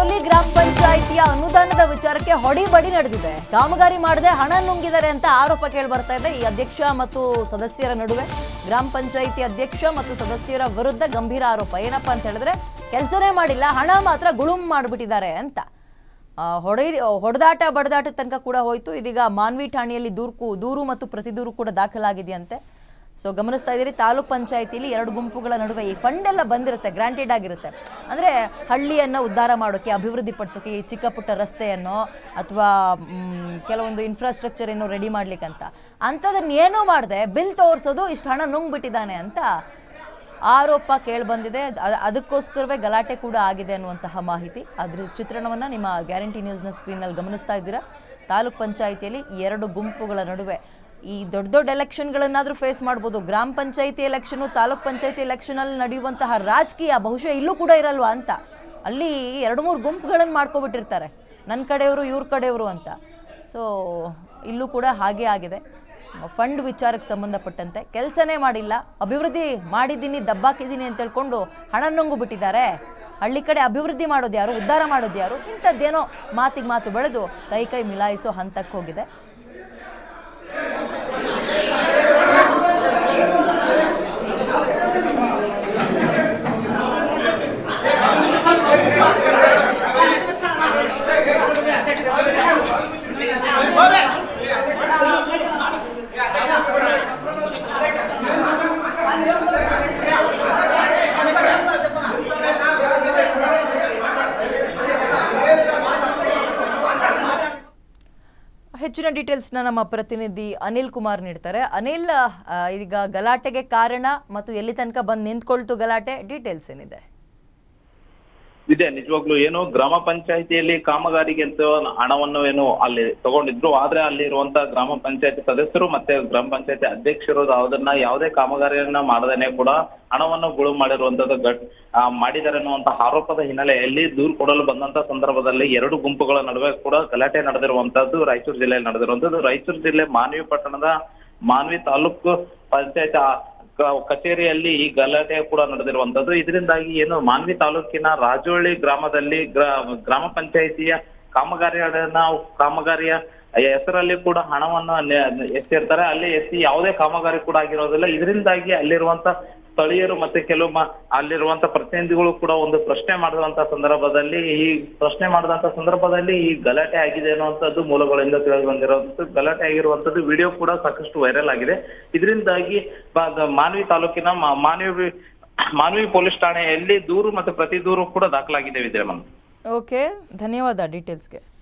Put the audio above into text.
ಕರೋಲಿ ಗ್ರಾಮ ಪಂಚಾಯಿತಿಯ ಅನುದಾನದ ವಿಚಾರಕ್ಕೆ ಹೊಡಿಬಡಿ ನಡೆದಿದೆ. ಕಾಮಗಾರಿ ಮಾಡದೆ ಹಣ ನುಂಗಿದ್ದಾರೆ ಅಂತ ಆರೋಪ ಕೇಳಿ ಬರ್ತಾ ಇದೆ. ಈ ಅಧ್ಯಕ್ಷ ಮತ್ತು ಸದಸ್ಯರ ನಡುವೆ ಗ್ರಾಮ ಪಂಚಾಯಿತಿ ಅಧ್ಯಕ್ಷ ಮತ್ತು ಸದಸ್ಯರ ವಿರುದ್ಧ ಗಂಭೀರ ಆರೋಪ. ಏನಪ್ಪ ಅಂತ ಹೇಳಿದ್ರೆ, ಕೆಲಸನೇ ಮಾಡಿಲ್ಲ, ಹಣ ಮಾತ್ರ ಗುಳುಮ್ ಮಾಡಿಬಿಟ್ಟಿದ್ದಾರೆ ಅಂತ. ಹೊಡೆ, ಹೊಡೆದಾಟ ಬಡದಾಟ ತನಕ ಕೂಡ ಹೋಯಿತು. ಇದೀಗ ಮಾನ್ವಿ ಠಾಣೆಯಲ್ಲಿ ದೂರು ದೂರು ಮತ್ತು ಪ್ರತಿದೂರು ಕೂಡ ದಾಖಲಾಗಿದೆಯಂತೆ. ಸೊ ಗಮನಿಸ್ತಾ ಇದ್ದೀರಿ, ತಾಲೂಕ್ ಪಂಚಾಯತಿಲಿ ಎರಡು ಗುಂಪುಗಳ ನಡುವೆ ಈ ಫಂಡ್ ಎಲ್ಲ ಬಂದಿರುತ್ತೆ ಗ್ರಾಂಟೆಡ್ ಆಗಿರುತ್ತೆ. ಅಂದರೆ ಹಳ್ಳಿಯನ್ನು ಉದ್ಧಾರ ಮಾಡೋಕ್ಕೆ ಅಭಿವೃದ್ಧಿ ಪಡಿಸೋಕೆ, ಈ ಚಿಕ್ಕ ಪುಟ್ಟ ರಸ್ತೆಯನ್ನು ಅಥವಾ ಕೆಲವೊಂದು ಇನ್ಫ್ರಾಸ್ಟ್ರಕ್ಚರ್ ಏನೋ ರೆಡಿ ಮಾಡ್ಲಿಕ್ಕಂತ. ಅಂಥದನ್ನ ಏನೂ ಮಾಡಿದೆ ಬಿಲ್ ತೋರಿಸೋದು ಇಷ್ಟು ಹಣ ನುಂಗ್ಬಿಟ್ಟಿದ್ದಾನೆ ಅಂತ ಆರೋಪ ಕೇಳಿಬಂದಿದೆ. ಅದಕ್ಕೋಸ್ಕರವೇ ಗಲಾಟೆ ಕೂಡ ಆಗಿದೆ ಅನ್ನುವಂತಹ ಮಾಹಿತಿ. ಅದ್ರ ಚಿತ್ರಣವನ್ನು ನಿಮ್ಮ ಗ್ಯಾರಂಟಿ ನ್ಯೂಸ್ನ ಸ್ಕ್ರೀನಲ್ಲಿ ಗಮನಿಸ್ತಾ ಇದ್ದೀರಾ. ತಾಲೂಕ್ ಪಂಚಾಯಿತಿಯಲ್ಲಿ ಎರಡು ಗುಂಪುಗಳ ನಡುವೆ ಈ ದೊಡ್ಡ ದೊಡ್ಡ ಎಲೆಕ್ಷನ್ಗಳನ್ನಾದರೂ ಫೇಸ್ ಮಾಡ್ಬೋದು. ಗ್ರಾಮ ಪಂಚಾಯಿತಿ ಎಲೆಕ್ಷನು, ತಾಲೂಕ್ ಪಂಚಾಯಿತಿ ಎಲೆಕ್ಷನಲ್ಲಿ ನಡೆಯುವಂತಹ ರಾಜಕೀಯ ಬಹುಶಃ ಇಲ್ಲೂ ಕೂಡ ಇರಲ್ವಾ ಅಂತ. ಅಲ್ಲಿ ಎರಡು ಮೂರು ಗುಂಪುಗಳನ್ನು ಮಾಡ್ಕೊಬಿಟ್ಟಿರ್ತಾರೆ. ನನ್ನ ಕಡೆಯವರು, ಇವ್ರ ಕಡೆಯವರು ಅಂತ. ಸೊ ಇಲ್ಲೂ ಕೂಡ ಹಾಗೆ ಆಗಿದೆ. ಫಂಡ್ ವಿಚಾರಕ್ಕೆ ಸಂಬಂಧಪಟ್ಟಂತೆ ಕೆಲಸನೇ ಮಾಡಿಲ್ಲ. ಅಭಿವೃದ್ಧಿ ಮಾಡಿದ್ದೀನಿ, ದಬ್ಬಾಕಿದ್ದೀನಿ ಅಂತ ಹೇಳ್ಕೊಂಡು ಹಣ ನುಂಗು ಬಿಟ್ಟಿದ್ದಾರೆ ಹಳ್ಳಿ ಕಡೆ ಅಭಿವೃದ್ಧಿ ಮಾಡೋದು ಯಾರು ಉದ್ಧಾರ ಮಾಡೋದು ಯಾರು ಇಂಥದ್ದೇನೋ ಮಾತಿಗೆ ಮಾತು ಬೆಳೆದು ಕೈ ಕೈ ಮಿಲಾಯಿಸೋ ಹಂತಕ್ಕೆ ಹೋಗಿದೆ. ಹೆಚ್ಚಿನ ಡೀಟೇಲ್ಸ್ನ ನಮ್ಮ ಪ್ರತಿನಿಧಿ ಅನಿಲ್ ಕುಮಾರ್ ನೀಡ್ತಾರೆ. ಅನಿಲ್ ಈಗ ಗಲಾಟೆಗೆ ಕಾರಣ ಮತ್ತು ಎಲ್ಲಿ ತನಕ ಬಂದು ನಿಂತ್ಕೊಳ್ತು ಗಲಾಟೆ? ಡೀಟೇಲ್ಸ್ ಏನಿದೆ? ಇದೆ. ನಿಜವಾಗ್ಲೂ ಏನು ಗ್ರಾಮ ಪಂಚಾಯಿತಿಯಲ್ಲಿ ಕಾಮಗಾರಿಗೆ ಅಂತ ಹಣವನ್ನು ಏನು ಅಲ್ಲಿ ತಗೊಂಡಿದ್ರು. ಆದ್ರೆ ಅಲ್ಲಿ ಇರುವಂತ ಗ್ರಾಮ ಪಂಚಾಯತಿ ಸದಸ್ಯರು ಮತ್ತೆ ಗ್ರಾಮ ಪಂಚಾಯತಿ ಅಧ್ಯಕ್ಷರು ಅದನ್ನ ಯಾವುದೇ ಕಾಮಗಾರಿಯನ್ನ ಮಾಡದೇನೆ ಕೂಡ ಹಣವನ್ನು ಗುಳು ಮಾಡಿರುವಂತದ್ದು ಘಟ್ ಮಾಡಿದ್ದಾರೆ ಅನ್ನುವಂತ ಆರೋಪದ ಹಿನ್ನೆಲೆಯಲ್ಲಿ ದೂರು ಕೊಡಲು ಬಂದಂತ ಸಂದರ್ಭದಲ್ಲಿ ಎರಡು ಗುಂಪುಗಳ ನಡುವೆ ಕೂಡ ಗಲಾಟೆ ನಡೆದಿರುವಂತದ್ದು ರಾಯಚೂರು ಜಿಲ್ಲೆಯಲ್ಲಿ ನಡೆದಿರುವಂತದ್ದು. ರಾಯಚೂರು ಜಿಲ್ಲೆ ಮಾನವಿ ಪಟ್ಟಣದ ಮಾನ್ವಿ ತಾಲೂಕು ಪಂಚಾಯತ್ ಕಚೇರಿಯಲ್ಲಿ ಈ ಗಲಾಟೆ ಕೂಡ ನಡೆದಿರುವಂತದ್ದು ಇದರಿಂದಾಗಿ ಏನು ಮಾನ್ವಿ ತಾಲೂಕಿನ ರಾಜೋಳಿ ಗ್ರಾಮದಲ್ಲಿ ಗ್ರಾ- ಗ್ರಾಮ ಪಂಚಾಯಿತಿಯ ಕಾಮಗಾರಿಯನ್ನ ಕಾಮಗಾರಿಯ ಹೆಸರಲ್ಲಿ ಕೂಡ ಹಣವನ್ನು ಎಸ್ತಿರ್ತಾರೆ ಅಲ್ಲಿ ಎತ್ತಿ ಯಾವುದೇ ಕಾಮಗಾರಿ ಕೂಡ ಆಗಿರೋದಿಲ್ಲ. ಇದರಿಂದಾಗಿ ಅಲ್ಲಿರುವಂತ ಸ್ಥಳೀಯರು ಮತ್ತೆ ಕೆಲವು ಅಲ್ಲಿರುವಂತ ಪ್ರತಿನಿಧಿಗಳು ಕೂಡ ಒಂದು ಪ್ರಶ್ನೆ ಮಾಡಿದಂತ ಸಂದರ್ಭದಲ್ಲಿ ಈ ಪ್ರಶ್ನೆ ಮಾಡಿದಂತ ಸಂದರ್ಭದಲ್ಲಿ ಈ ಗಲಾಟೆ ಆಗಿದೆ ಅನ್ನುವಂಥದ್ದು ಮೂಲಗಳಿಂದ ತಿಳಿದು ಬಂದಿರುವಂತದ್ದು ಗಲಾಟೆ ಆಗಿರುವಂತದ್ದು ವಿಡಿಯೋ ಕೂಡ ಸಾಕಷ್ಟು ವೈರಲ್ ಆಗಿದೆ. ಇದರಿಂದಾಗಿ ಮಾನವಿ ತಾಲೂಕಿನ ಮಾನವಿ, ಮಾನ್ವಿ ಪೊಲೀಸ್ ಠಾಣೆಯಲ್ಲಿ ದೂರು ಮತ್ತು ಪ್ರತಿ ದೂರು ಕೂಡ ದಾಖಲಾಗಿದೆ ವಿದ್ಯಮಾನ. ಓಕೆ ಧನ್ಯವಾದ ಡೀಟೇಲ್ಸ್ಗೆ